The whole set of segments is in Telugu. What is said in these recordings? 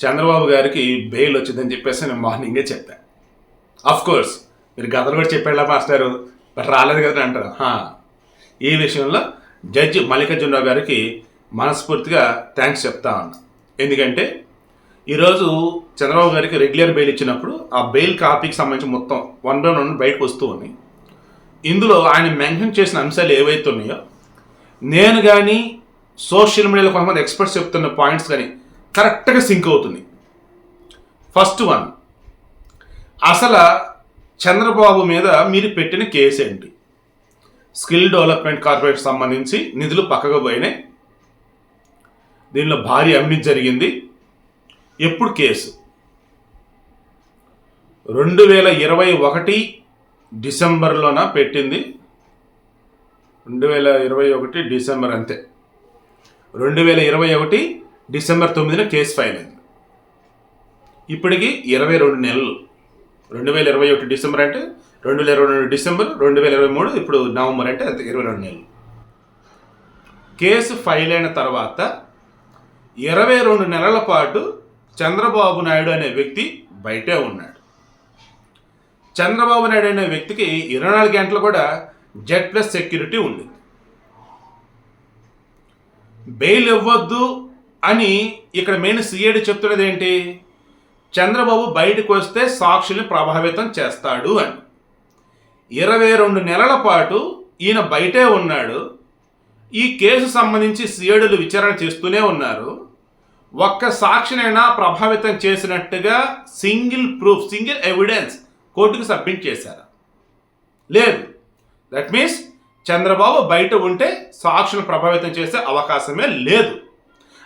చంద్రబాబు గారికి బెయిల్ వచ్చిందని చెప్పేసి నేను మార్నింగే చెప్పాను అఫ్ కోర్స్ మీరు గతంలో కూడా చెప్పాడా మాస్టారు బట్ రాలేదు కదా అంటారు. ఈ విషయంలో జడ్జి మల్లికార్జునరావు గారికి మనస్ఫూర్తిగా థ్యాంక్స్ చెప్తా ఉన్నా. ఎందుకంటే ఈరోజు చంద్రబాబు గారికి రెగ్యులర్ బెయిల్ ఇచ్చినప్పుడు ఆ బెయిల్ కాపీకి సంబంధించి మొత్తం వన్ బై వన్ బయటకు వస్తూ ఉన్నాయి. ఇందులో ఆయన మెన్షన్ చేసిన అంశాలు ఏవైతే ఉన్నాయో నేను కానీ సోషల్ మీడియాలో కొంతమంది ఎక్స్పర్ట్స్ చెప్తున్న పాయింట్స్ కానీ కరెక్ట్గా సింక్ అవుతుంది. ఫస్ట్ వన్ అసలు చంద్రబాబు మీద మీరు పెట్టిన కేసు ఏంటి? స్కిల్ డెవలప్మెంట్ కార్పొరేట్ సంబంధించి నిధులు పక్కకు పోయినాయి. దీనిలో భారీ అవినీతి జరిగింది. ఎప్పుడు కేసు? రెండు వేల ఇరవై ఒకటి డిసెంబర్లోన పెట్టింది? రెండు వేల ఇరవై ఒకటి డిసెంబర్ అంతే. రెండు వేల ఇరవై ఒకటి డిసెంబర్ తొమ్మిదిన కేసు ఫైల్ అయింది. ఇప్పటికి ఇరవై రెండు నెలలు. రెండు వేల ఇరవై ఒకటి డిసెంబర్ అంటే రెండు వేల ఇరవై రెండు డిసెంబర్ రెండు వేల ఇరవై మూడు ఇప్పుడు నవంబర్ అంటే ఇరవై రెండు నెలలు. కేసు ఫైల్ అయిన తర్వాత ఇరవై రెండు నెలల పాటు చంద్రబాబు నాయుడు అనే వ్యక్తి బయటే ఉన్నాడు. చంద్రబాబు నాయుడు అనే వ్యక్తికి ఇరవై నాలుగు గంటలు కూడా జెడ్ ప్లస్ సెక్యూరిటీ ఉంది. బెయిల్ ఇవ్వద్దు అని ఇక్కడ మెయిన్ సిఐడి చెప్తున్నది ఏంటి? చంద్రబాబు బయటకు వస్తే సాక్షుల్ని ప్రభావితం చేస్తాడు అని. ఇరవై రెండు నెలల పాటు ఈయన బయటే ఉన్నాడు. ఈ కేసు సంబంధించి సిఐడులు విచారణ చేస్తూనే ఉన్నారు. ఒక్క సాక్షినైనా ప్రభావితం చేసినట్టుగా సింగిల్ ప్రూఫ్ సింగిల్ ఎవిడెన్స్ కోర్టుకు సబ్మిట్ చేశారు. లేదు. దట్ మీన్స్ చంద్రబాబు బయట ఉంటే సాక్షులను ప్రభావితం చేసే అవకాశమే లేదు.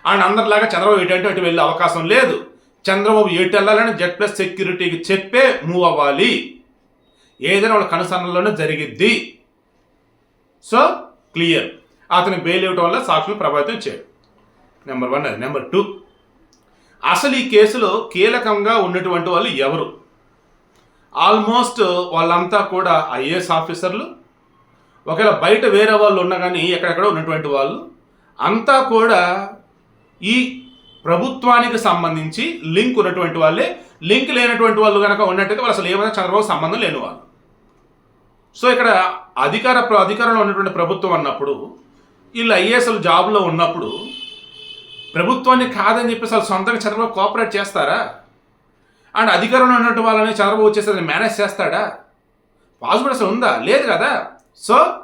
ఆయన అందరిలాగా చంద్రబాబు ఏంటంటే అంటే అటు వెళ్ళే అవకాశం లేదు. చంద్రబాబు ఎటు వెళ్ళాలని జెడ్ ప్లస్ సెక్యూరిటీకి చెప్పే మూవ్ అవ్వాలి. ఏదైనా వాళ్ళ కనుసన్నల్లోనే జరిగిద్ది. So clear. అతని బెయిల్ ఇవ్వటం వల్ల సాక్షులు ప్రభావితం చేయడు. నెంబర్ వన్ అది. Number two. అసలు ఈ కేసులో కీలకంగా ఉన్నటువంటి వాళ్ళు ఎవరు? ఆల్మోస్ట్ వాళ్ళంతా కూడా ఐఏఎస్ ఆఫీసర్లు. ఒకవేళ బయట వేరే వాళ్ళు ఉన్నా కానీ ఎక్కడెక్కడ ఉన్నటువంటి వాళ్ళు. అంతా కూడా ఈ ప్రభుత్వానికి సంబంధించి లింక్ ఉన్నటువంటి వాళ్ళే. లింక్ లేనటువంటి వాళ్ళు కనుక ఉన్నట్టయితే వాళ్ళు అసలు ఏమైనా చంద్రబాబు సంబంధం లేని వాళ్ళు సో ఇక్కడ అధికార ప్ర- అధికారంలో ఉన్నటువంటి ప్రభుత్వం అన్నప్పుడు వీళ్ళు ఐఏఎస్ఎల్ జాబ్లో ఉన్నప్పుడు ప్రభుత్వాన్ని కాదని చెప్పేసి వాళ్ళు సొంతంగా చంద్రబాబు కోఆపరేట్ చేస్తారా? అండ్ అధికారంలో ఉన్నటువంటి వాళ్ళని చంద్రబాబు వచ్చేసి మేనేజ్ చేస్తాడా? పాసిబుల్ అసలు ఉందా? లేదు కదా. సో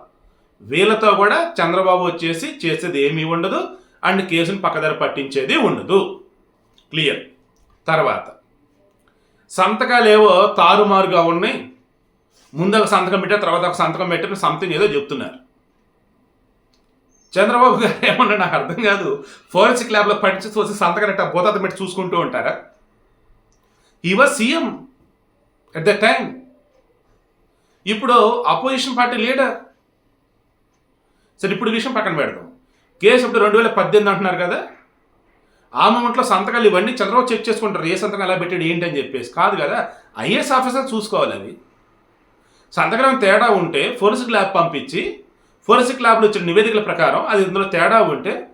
వీళ్ళతో కూడా చంద్రబాబు వచ్చేసి చేసేది ఏమీ ఉండదు. అండ్ కేసును పక్కదారి పట్టించేది ఉండదు. క్లియర్. తర్వాత సంతకాలు ఏవో తారుమారుగా ఉన్నాయి. ముందు ఒక సంతకం పెట్టారు తర్వాత ఒక సంతకం పెట్టారు సంథింగ్ ఏదో చెప్తున్నారు. చంద్రబాబు గారు ఏమన్నా నాకు అర్థం కాదు. ఫోరెన్సిక్ ల్యాబ్లో పట్టించి చూసి సంతకం ఎట్టా పోతాత పెట్టి చూసుకుంటూ ఉంటారా? ఈ was CM at the time ఇప్పుడు అపోజిషన్ పార్టీ లీడర్ సరే ఇప్పుడు విషయం పక్కన పెడదాం. కేసు ఇప్పుడు రెండు వేల పద్దెనిమిది అంటున్నారు కదా? ఆ మూమెంట్లో సంతకాలు ఇవన్నీ చంద్రబాబు చెక్ చేసుకుంటారు. ఏ సంతకం ఎలా పెట్టాడు ఏంటి అని చెప్పేసి. కాదు కదా ఐఏఎస్ ఆఫీసర్ చూసుకోవాలి అవి సంతకం తేడా ఉంటే ఫోరెన్సిక్ ల్యాబ్ పంపించి ఫోరెన్సిక్ ల్యాబ్లో ఇచ్చిన నివేదికల ప్రకారం అది ఇందులో తేడా ఉంటే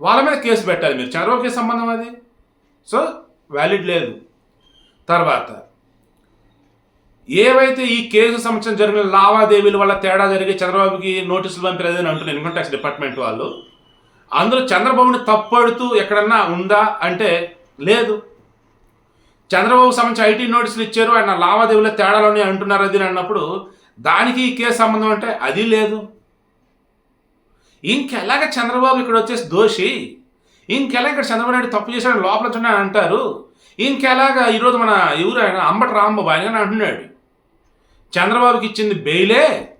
వాళ్ళ మీద కేసు పెట్టాలి మీరు. చంద్రబాబుకి సంబంధం అది? సో వ్యాలిడ్ లేదు. తర్వాత ఏవైతే ఈ కేసు సంబంధించిన జరిగిన లావాదేవీల వల్ల తేడా జరిగి చంద్రబాబుకి నోటీసులు అని అంటున్నారు ఇన్కమ్ ట్యాక్స్ డిపార్ట్మెంట్ వాళ్ళు అందులో చంద్రబాబుని తప్పడుతూ ఎక్కడన్నా ఉందా అంటే లేదు. చంద్రబాబు సంబంధించి ఐటీ నోటీసులు ఇచ్చారు ఆయన లావాదేవీల తేడాలని అంటున్నారు అది అన్నప్పుడు దానికి ఈ కేసు సంబంధం అంటే అది లేదు. ఇంకెలాగ చంద్రబాబు ఇక్కడ వచ్చేసి దోషి? ఇంకెలా ఇక్కడ చంద్రబాబు నాయుడు తప్పు చేశాడని లోపల చూడని అంటారు? ఇంకెలాగా ఈరోజు మన ఎవరు ఆయన? అంబటి రాంబాబు ఆయన అంటున్నాడు. చంద్రబాబుకి ఇచ్చింది బెయిలే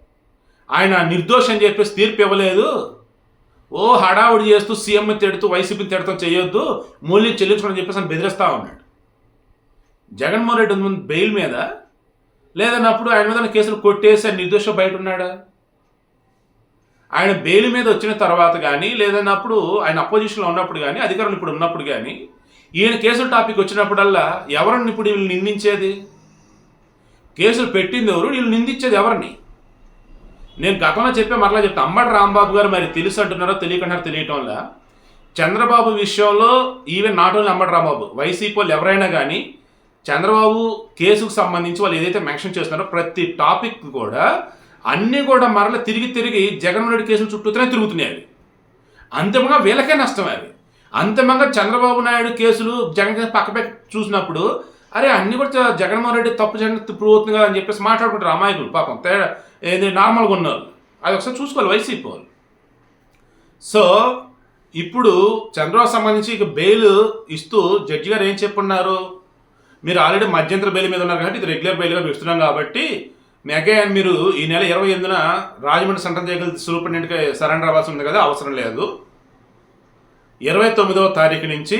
ఆయన నిర్దోషం చెప్పేసి తీర్పు ఇవ్వలేదు. ఓ హడావుడి చేస్తూ సీఎంని తిడుతూ వైసీపీని తిడతాం చేయొద్దు మూల్యం చెల్లించుకోని చెప్పేసి అని బెదిరిస్తా ఉన్నాడు. జగన్మోహన్ రెడ్డి ఉంది బెయిల్ మీద? లేదన్నప్పుడు ఆయన మీద ఉన్న కేసులు కొట్టేసి ఆయన నిర్దోష బయట ఉన్నాడా? ఆయన బెయిల్ మీద వచ్చిన తర్వాత కానీ లేదన్నప్పుడు ఆయన అపోజిషన్లో ఉన్నప్పుడు కానీ అధికారులు ఇప్పుడు ఉన్నప్పుడు కానీ ఈయన కేసుల టాపిక్ వచ్చినప్పుడల్లా ఎవరిని ఇప్పుడు వీళ్ళు నిందించేది? కేసులు పెట్టింది ఎవరు? వీళ్ళు నిందించేది ఎవరిని? నేను గతంలో చెప్పే మరలా చెప్తా. అంబటి రాంబాబు గారు మరి తెలుసు అంటున్నారో తెలియకుండా తెలియటం వల్ల చంద్రబాబు విషయంలో even not only Ambati Rambabu YCP వాళ్ళు ఎవరైనా కానీ చంద్రబాబు కేసుకు సంబంధించి వాళ్ళు ఏదైతే మెన్షన్ చేస్తున్నారో ప్రతి టాపిక్ కూడా అన్నీ కూడా మరల తిరిగి తిరిగి జగన్మోహన్ రెడ్డి కేసుల చుట్టూతోనే తిరుగుతున్నాయి అవి. అంతిమంగా వీళ్ళకే నష్టం అవి. అంతిమంగా చంద్రబాబు నాయుడు కేసులు జగన్ కేసు పక్క చూసినప్పుడు అరే అన్ని కూడా జగన్మోహన్ రెడ్డి తప్పు చేయడం ప్రూవ్ అవుతుంది కదా అని చెప్పేసి మాట్లాడుకుంటారు అమాయకులు. పాపం తేడా ఏది నార్మల్గా ఉన్నారు. అది ఒకసారి చూసుకోవాలి వైసీపీ వాళ్ళు. సో ఇప్పుడు చంద్రబాబు సంబంధించి ఇక బెయిల్ ఇస్తూ జడ్జి గారు ఏం చెప్పున్నారు? మీరు ఆల్రెడీ మధ్యంతర బెయిల్ మీద ఉన్నారు కాబట్టి ఇది రెగ్యులర్ బెయిల్గా ఇస్తున్నాం కాబట్టి మీ అగైన్ మీరు ఈ నెల ఇరవై ఎనిమిదిన రాజమండ్రి సెంట్రల్ జైలు సూపరింటెండెంట్కి సరెండర్ అవ్వాల్సి ఉంది కదా అవసరం లేదు. ఇరవై తొమ్మిదవ తారీఖు నుంచి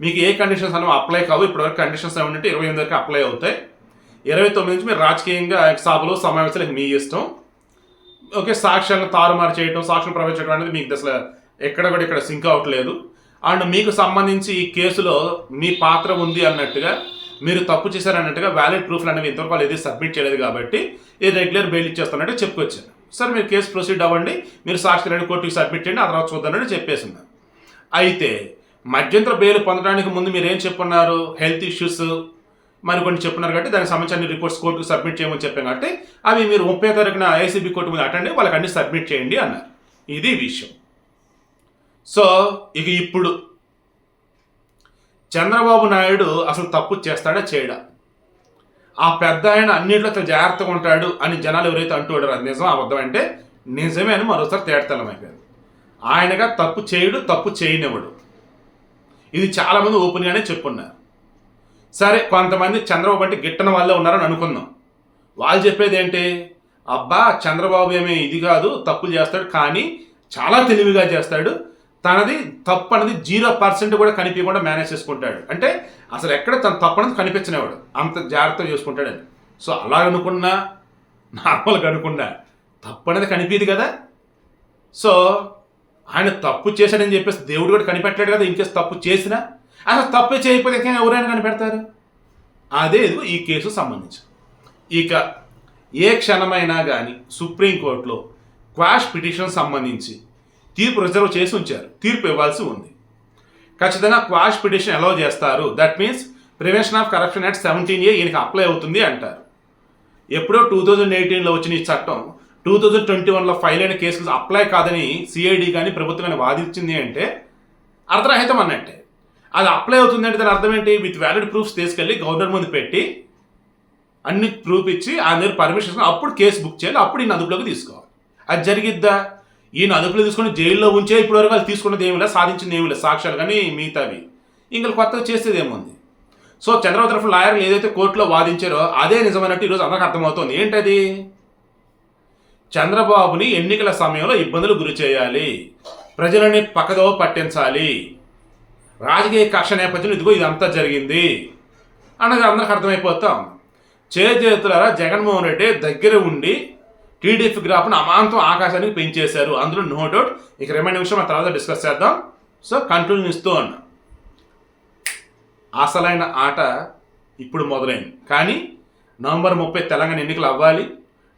మీకు ఏ కండిషన్స్ అన్న అప్లై కావు ఇప్పటివరకు కండిషన్స్ ఏమంటే ఇరవై ఎనిమిది వరకు అప్లై అవుతాయి. ఇరవై తొమ్మిది నుంచి మీరు రాజకీయంగా సభలు సమావేశాలు మీ ఇష్టం. ఓకే సాక్ష్యాలను తారుమారు చేయడం సాక్ష్యం ప్రవేశించడం అనేది మీకు అసలు ఎక్కడ కూడా ఇక్కడ సింక్ అవ్వట్లేదు అండ్ మీకు సంబంధించి ఈ కేసులో మీ పాత్ర ఉంది అన్నట్టుగా మీరు తప్పు చేశారన్నట్టుగా వ్యాలిడ్ ప్రూఫ్లు అనేవి ఇంతవరకు వాళ్ళు ఏది సబ్మిట్ చేయలేదు కాబట్టి ఇది రెగ్యులర్ బెయిల్ ఇచ్చేస్తున్నట్టు చెప్పుకొచ్చాను సార్ మీరు కేసు ప్రొసీడ్ అవ్వండి మీరు సాక్షులను కోర్టుకి సబ్మిట్ చేయండి ఆ తర్వాత చూద్దానని చెప్పేసింది అయితే మధ్యంతర బెయిల్ పొందడానికి ముందు మీరు ఏం చెప్పున్నారు? హెల్త్ ఇష్యూస్ మరి కొన్ని చెప్పున్నారు కాబట్టి దానికి సంబంధించిన రిపోర్ట్స్ కోర్టుకు సబ్మిట్ చేయమని చెప్పాం కాబట్టి అవి మీరు ముప్పై తారీఖున ఏసీబీ కోర్టు ముందు అటెండ్ వాళ్ళకి అన్ని సబ్మిట్ చేయండి అన్నారు. ఇది విషయం. సో ఇక ఇప్పుడు చంద్రబాబు నాయుడు అసలు తప్పు చేస్తాడా చేయడా? ఆ పెద్ద ఆయన అన్నింటిలో చాలా జాగ్రత్తగా ఉంటాడు అని జనాలు ఎవరైతే అంటున్నారో అది నిజం అబద్ధం అంటే నిజమే అని మరోసారి తేటతెల్లం అయిపోయింది. ఆయనగా తప్పు చేయడు తప్పు చేయనివ్వడు. ఇది చాలామంది ఓపెన్గానే చెప్పున్నారు. సరే కొంతమంది చంద్రబాబు అంటే గిట్టన వాళ్ళే ఉన్నారని అనుకుందాం. వాళ్ళు చెప్పేది ఏంటి? అబ్బా చంద్రబాబు ఏమీ ఇది కాదు తప్పులు చేస్తాడు కానీ చాలా తెలివిగా చేస్తాడు. తనది తప్పు అనేది జీరో పర్సెంట్ కూడా కనిపించకుండా మేనేజ్ చేసుకుంటాడు. అంటే అసలు ఎక్కడ తన తప్పు అనేది కనిపించనివాడు అంత జాగ్రత్తగా చేసుకుంటాడని. సో అలా అనుకున్నా నార్మల్గా అనుకున్నా తప్పు అనేది కనిపించదు కదా. సో ఆయన తప్పు చేశాడని చెప్పేసి దేవుడు కూడా కనిపెట్టాడు కదా ఇంకేసి తప్పు చేసినా. అసలు తప్పు చేయకపోతే ఎవరైనా కనిపెడతారు? అదే ఇదిగో ఈ కేసు సంబంధించి. ఇక ఏ క్షణమైనా కానీ సుప్రీంకోర్టులో క్వాష్ పిటిషన్ సంబంధించి తీర్పు రిజర్వ్ చేసి ఉంచారు. తీర్పు ఇవ్వాల్సి ఉంది. ఖచ్చితంగా క్వాష్ పిటిషన్ అలౌ చేస్తారు. That means prevention of corruption act seventeen A ఈయనకి అప్లై అవుతుంది అంటారు. ఎప్పుడో టూ థౌజండ్ ఎయిటీన్లో వచ్చిన ఈ చట్టం టూ థౌజండ్ ట్వంటీ వన్లో ఫైల్ అయిన కేసులు అప్లై కాదని సిఐడి కానీ ప్రభుత్వం కానీ వాదించింది అంటే అర్ధరహితం అన్నట్టే. అది అప్లై అవుతుంది అంటే దాని అర్థం ఏంటి? విత్ వ్యాలిడ్ ప్రూఫ్స్ తీసుకెళ్ళి గవర్నర్ ముందు పెట్టి అన్ని ప్రూఫ్ ఇచ్చి ఆయన దగ్గర పర్మిషన్ అప్పుడు కేసు బుక్ చేయాలి. అప్పుడు ఈయన అదుపులోకి తీసుకోవాలి. అది జరిగిద్దా? ఈయన అదుపులో తీసుకొని జైల్లో ఉంచే ఇప్పటివరకు వాళ్ళు తీసుకున్నది ఏమి లేదు సాధించింది ఏమి లేదు. సాక్ష్యాలు కానీ మిగతావి. ఇంకా కొత్తగా చేసేది ఏముంది? సో చంద్రబాబు తరఫు లాయర్లు ఏదైతే కోర్టులో వాదించారో అదే నిజమైనట్టు ఈరోజు అందరికి అర్థమవుతుంది. ఏంటది? చంద్రబాబుని ఎన్నికల సమయంలో ఇబ్బందులు గురి చేయాలి. ప్రజలని పక్కదో పట్టించాలి. రాజకీయ కక్ష నేపథ్యంలో ఇదిగో ఇదంతా జరిగింది. అన్నది అందరికి అర్థమైపోతాం. చేతులారా జగన్మోహన్ రెడ్డి దగ్గర ఉండి టీడీపీ గ్రాఫ్ను అమాంతం ఆకాశానికి పెంచేశారు. అందులో నో డౌట్. ఇక రిమైండ్ విషయం ఆ తర్వాత డిస్కస్ చేద్దాం. సో కంటిన్యూ ఇస్తూ ఉన్నా. అసలైన ఆట ఇప్పుడు మొదలైంది. కానీ నవంబర్ ముప్పై తెలంగాణ ఎన్నికలు అవ్వాలి.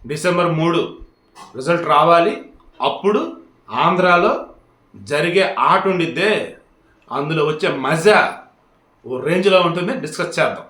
డిసెంబర్ మూడు రిజల్ట్ రావాలి. అప్పుడు ఆంధ్రాలో జరిగే ఆట ఉండిద్దే అందులో వచ్చే మజా ఓ రేంజ్లో ఉంటుంది డిస్కస్ చేద్దాం.